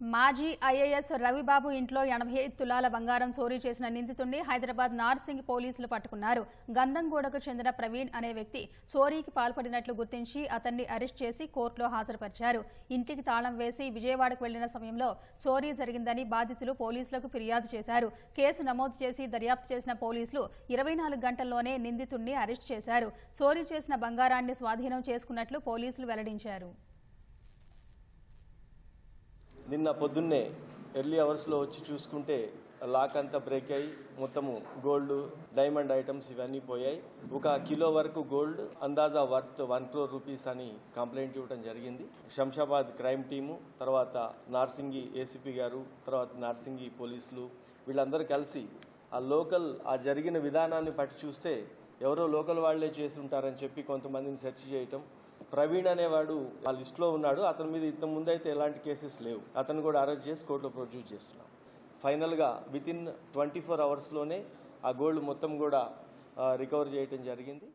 మాజీ ఐఏఎస్ రవిబాబు ఇంట్లో ఎనభై ఐదు తులాల బంగారం చోరీ చేసిన నిందితుడిని హైదరాబాద్ నార్సింగ్ పోలీసులు పట్టుకున్నారు. గంధంగూడకు చెందిన ప్రవీణ్ అనే వ్యక్తి చోరీకి పాల్పడినట్లు గుర్తించి అతన్ని అరెస్ట్ చేసి కోర్టులో హాజరుపరిచారు. ఇంటికి తాళం వేసి విజయవాడకు వెళ్ళిన సమయంలో చోరీ జరిగిందని బాధితులు పోలీసులకు ఫిర్యాదు చేశారు. కేసు నమోదు చేసి దర్యాప్తు చేసిన పోలీసులు ఇరవై నాలుగు గంటల్లోనే నిందితుడిని అరెస్ట్ చేశారు. చోరీ చేసిన బంగారాన్ని స్వాధీనం చేసుకున్నట్లు పోలీసులు వెల్లడించారు. నిన్న పొద్దున్నే ఎర్లీ అవర్స్లో వచ్చి చూసుకుంటే లాక్ అంతా బ్రేక్ అయ్యి మొత్తము గోల్డ్ డైమండ్ ఐటమ్స్ ఇవన్నీ పోయాయి. ఒక కిలో వరకు గోల్డ్ అందాజా వర్త్ వన్ క్రోర్ రూపీస్ అని కంప్లైంట్ ఇవ్వడం జరిగింది. శంషాబాద్ క్రైమ్ టీము తర్వాత నార్సింగి ఏసీపీ గారు తర్వాత నార్సింగి పోలీసులు వీళ్ళందరూ కలిసి ఆ లోకల్ ఆ జరిగిన విధానాన్ని పట్టి చూస్తే ఎవరో లోకల్ వాళ్ళే చేసి ఉంటారని చెప్పి కొంతమందిని సెర్చ్ చేయటం ప్రవీణ్ అనేవాడు ఆ లిస్ట్లో ఉన్నాడు. అతని మీద ఇంత ముందు అయితే ఎలాంటి కేసెస్ లేవు. అతను కూడా అరెస్ట్ చేసి కోర్టులో ప్రొడ్యూస్ చేస్తున్నాం. ఫైనల్గా విత్ ఇన్ ట్వంటీ ఫోర్ అవర్స్లోనే ఆ గోల్డ్ మొత్తం కూడా రికవర్ చేయటం జరిగింది.